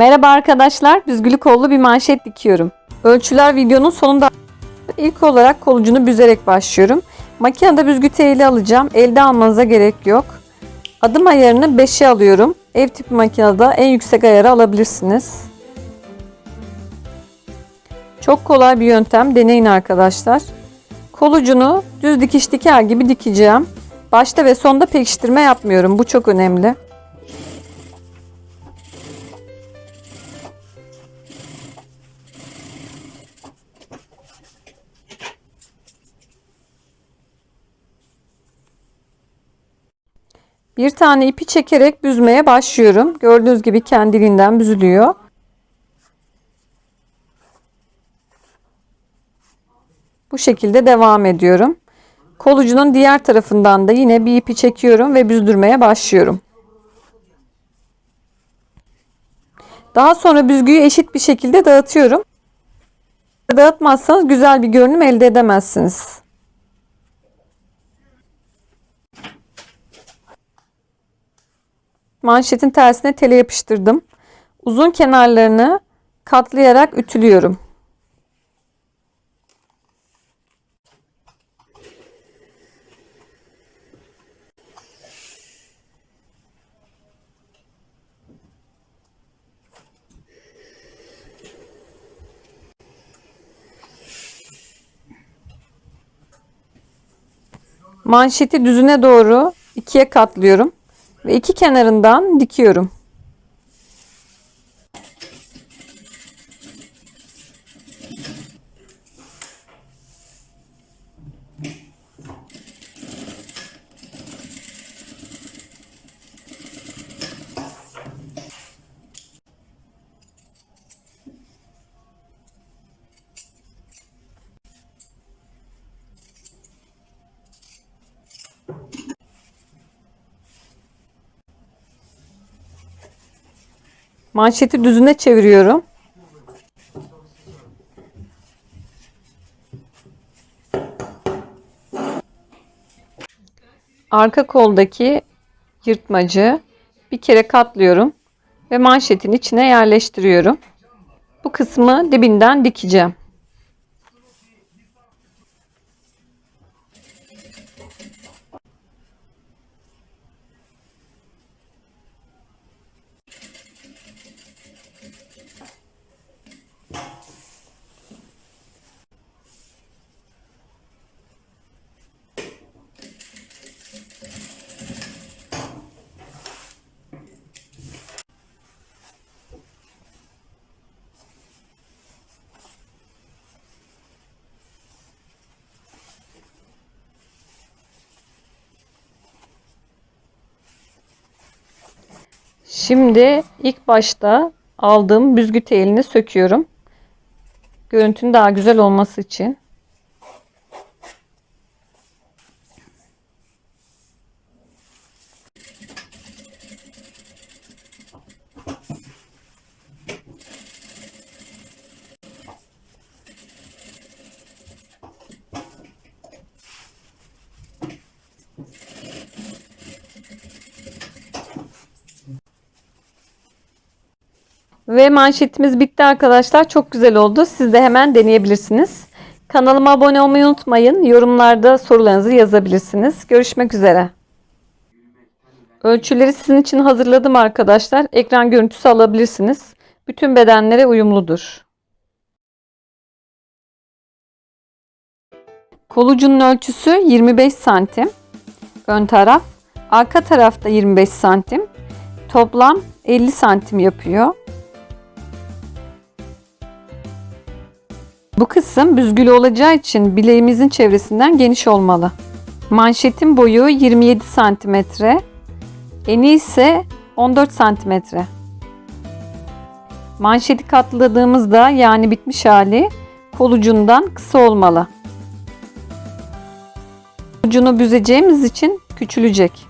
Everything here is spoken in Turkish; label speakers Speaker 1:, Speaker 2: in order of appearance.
Speaker 1: Merhaba arkadaşlar, büzgülü kollu bir manşet dikiyorum. Ölçüler videonun sonunda ilk olarak kol ucunu büzerek başlıyorum. Makinede büzgü teli alacağım. Elde almanıza gerek yok. Adım ayarını 5'e alıyorum. Ev tipi makinede en yüksek ayarı alabilirsiniz. Çok kolay bir yöntem. Deneyin arkadaşlar. Kol ucunu düz dikiş diker gibi dikeceğim. Başta ve sonda pekiştirme yapmıyorum. Bu çok önemli. Bir tane ipi çekerek büzmeye başlıyorum. Gördüğünüz gibi kendiliğinden büzülüyor. Bu şekilde devam ediyorum. Kol ucunun diğer tarafından da yine bir ipi çekiyorum ve büzdürmeye başlıyorum. Daha sonra büzgüyü eşit bir şekilde dağıtıyorum. Dağıtmazsanız güzel bir görünüm elde edemezsiniz. Manşetin tersine tele yapıştırdım. Uzun kenarlarını katlayarak ütülüyorum. Manşeti düzüne doğru ikiye katlıyorum ve iki kenarından dikiyorum. Manşeti düzüne çeviriyorum. Arka koldaki yırtmacı bir kere katlıyorum ve manşetin içine yerleştiriyorum. Bu kısmı dibinden dikeceğim. Şimdi ilk başta aldığım büzgü telini söküyorum. Görüntünün daha güzel olması için. Ve manşetimiz bitti arkadaşlar. Çok güzel oldu. Siz de hemen deneyebilirsiniz. Kanalıma abone olmayı unutmayın. Yorumlarda sorularınızı yazabilirsiniz. Görüşmek üzere. Ölçüleri sizin için hazırladım arkadaşlar. Ekran görüntüsü alabilirsiniz. Bütün bedenlere uyumludur. Kolucunun ölçüsü 25 santim. Ön taraf. Arka tarafta 25 santim. Toplam 50 santim yapıyor. Bu kısım büzgülü olacağı için bileğimizin çevresinden geniş olmalı. Manşetin boyu 27 santimetre. Eni ise 14 santimetre. Manşeti katladığımızda yani bitmiş hali kol ucundan kısa olmalı. Ucunu büzeceğimiz için küçülecek.